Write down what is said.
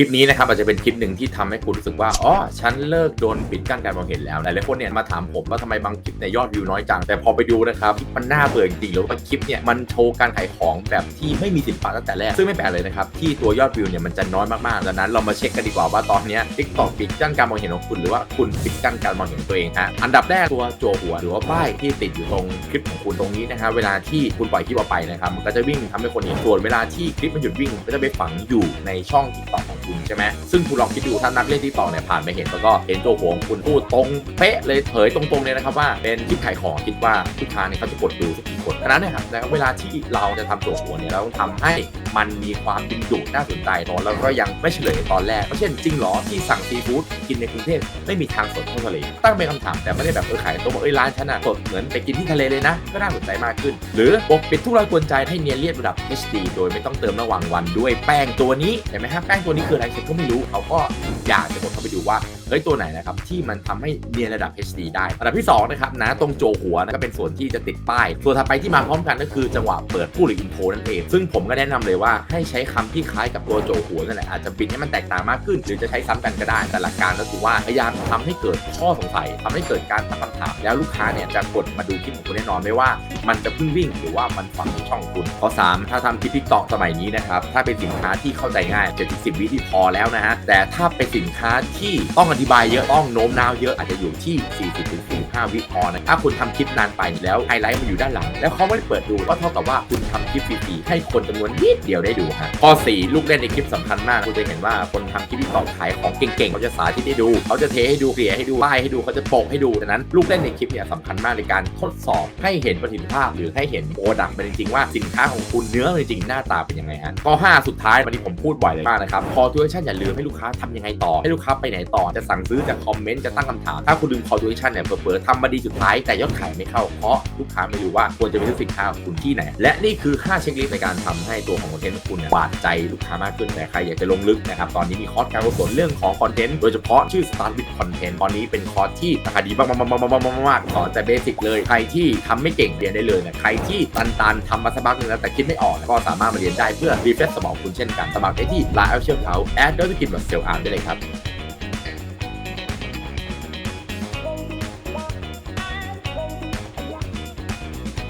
ลิปนี้นะครับอาจจะเป็นคลิปหนึ่งที่ทำให้คุณรู้สึกว่าอ๋อฉันเลิกโดนปิดกั้นการมองเห็นแล้วหลายๆคนเนี่ยมาถามผมว่าทำไมบางคลิปในยยอดวิวน้อยจัง แต่พอไปดูนะครับมันน่าเบื่อจริงๆแล้วบาคลิปเนี่ยมันโชว์การขายของแบบที่ไม่มีสินค้าตั้งแต่แรก ซึ่งไม่แปลกเลยนะครับที่ตัวยอดวิวเนี่ยมันจะน้อยมากๆดังนั้นเรามาเช็คกันดีกว่าว่าตอนนี้ย TikTok ปิดกั้นการมองเห็นของคุณหรือว่าคุณปิดกั้นการมองเห็นตัวเองฮะอันดับแรกตัวจัวหัวหรือว่าป้ายที่ติดอยู่ตรงคลิปของคุณตรงนี้นะฮะเวลาที่คุณปล่อยคลิปออกไปนะครับมันก็จะวิ่งทำให้คนเห็นส่วนเวลาที่คลิปมันหยุดวิ่งก็จะไปฝังอยู่ในช่อง TikTok ของคุณใช่ไหมซึ่งคุณลองคิดดูถ้านักเล่นที่ต่อเนี่ยผ่านไปเห็นแล้วก็เห็นตัวหัวของคุณพูดตรงเป๊ะเลยเผยตรงๆเลยนะครับว่าเป็นคลิปขายของคิดว่าลูกค้าเนี่ยเขาจะกดดูสักกี่คนดังนั้นเนะครับแล้วเวลาที่เราจะทำตัวหัวเนี่ยเราทำให้มันมีความดึงดูดน่าสนใจเนอะแล้วก็ยังไม่เฉลยตอนแรกเพราะเช่นจริงเหรอที่สั่งซีฟู้ดกินในกรุงเทพไม่มีทางสดเท่าทะเลตั้งเป็นคำถามแต่ไม่ได้แบบเออขายตัวบอกเอ้ยร้านฉันอะสดเหมือนไปกินที่ทะเลเลยนะ ก็น่าสนใจมากขึ้น หรือปกปิดทุกรอยกวนใจให้เนียนเรียบระดับ HD โดยไม่ต้องเติมระหว่างวันด้วยแป้งตัวนี้เห็นไหมฮะแป้งตัวนี้คืออะไรฉันก็ไม่รู้เขาก็อยากจะกดเข้าไปดูว่าเฮ้ยตัวไหนนะครับที่มันทำให้เนียนระดับ HD ได้อันดับที่สองนะครับนะตรงโจหัวนะก็เป็นส่วนที่จะติดป้ายส่วนถัดไปที่มาพร้อมกันก็คือจังหวะเปิดพูดหรืออินโทนั่นเองซึ่งผมก็แนะนำเลยว่าให้ใช้คำที่คล้ายกับตัวโจหัวนั่นแหละอาจจะบิดให้มันแตกต่างมากขึ้น หรือจะใช้ซ้ำกันก็ได้ แต่หลักการก็คือว่าพยายามทำให้เกิดข้อสงสัยทำให้เกิดการตั้งคำถาม แล้วลูกค้าเนี่ยจะกดมาดูคลิปของคุณแน่นอนไม่ว่า มันจะเพิ่งวิ่งหรือว่ามันฝังในช่องคุณข้อ3ถ้าทำคลิปทิกตอกสมัยนี้นะครับถ้าเป็นสินค้าที่เข้าใจง่าย7 10วิที่พอแล้วนะฮะแต่ถ้าเป็นสินค้าที่ต้องอธิบายเยอะต้องโน้มน้าวเยอะอาจจะอยู่ที่ 40-45วิพอนะถ้าคุณทำคลิปนานไปแล้วไฮไลท์มันอยู่ด้านหลัง แล้วเขาไม่ได้เปิดดูก็เท่ากับว่าคุณทำคลิปฟรีๆให้คนจำนวนนิดเดียวได้ดูฮะข้อ 4 ลูกเล่นในคลิปสำคัญมากคุณจะเห็นว่าคนทำคลิปที่ตอกขายของเก่งๆเขาจะสาธิตให้ดู เขาจะเทให้ดูเกลี่ยให้ดูป้ายให้ดูเขาจะโปกให้ดูดังนั้นลูกเล่นในคลิปเนี่ยสำคัญมากในการทดสอบให้เห็นประสิทธิภาพ หรือให้เห็นโปรดักต์เป็นจริงๆว่าสินค้าของคุณเนื้อมันจริงๆหน้าตาเป็นยังไงฮะข้อ 5 สุดท้ายวันนี้ผมพูดบ่อยเลยมากนะครับ call to action อย่าลืมให้ลูกค้าทำยังไงต่อให้ลูกค้าไปไหนต่อจะสั่งซื้อจะคอมเมนต์จะตั้งคำถามถ้าคุณลืม call to action เนี่ยเผลอๆทำมาดีสุดท้ายแต่ยอดขายไม่เข้าเพราะลูกค้าไม่รู้ว่าควรจะไปซื้อสินค้าของคุณที่ไหน และนี่คือ5เช็คลิสต์ในการทำให้ตัวของเทนต์ของคุณเนี่ยบาดใจลูกค้ามากขึ้นแต่ใครอยากจะลงลึกนะครับตอนนี้มีคอร์สการกุศลเรื่องของคอนเทนต์โดยเฉพาะชื่อ Start with Content ตอนนี้เป็นคอร์สที่ราคาดีมากๆๆๆๆๆสอนแต่เบสิกเลยใครที่ทำไม่เก่งเรียนได้เลยนะใครที่ตันๆทำมาสักพักหนึงแล้วแต่คิดไม่ออกก็สามารถมาเรียนได้เพื่อรีเฟรชสมองคุณเช่นกันสมัครได้ที่ไลน์เอาเชื่อเขาแอดด้วยสกินแบบเซลล์อาร์ได้เลยครับ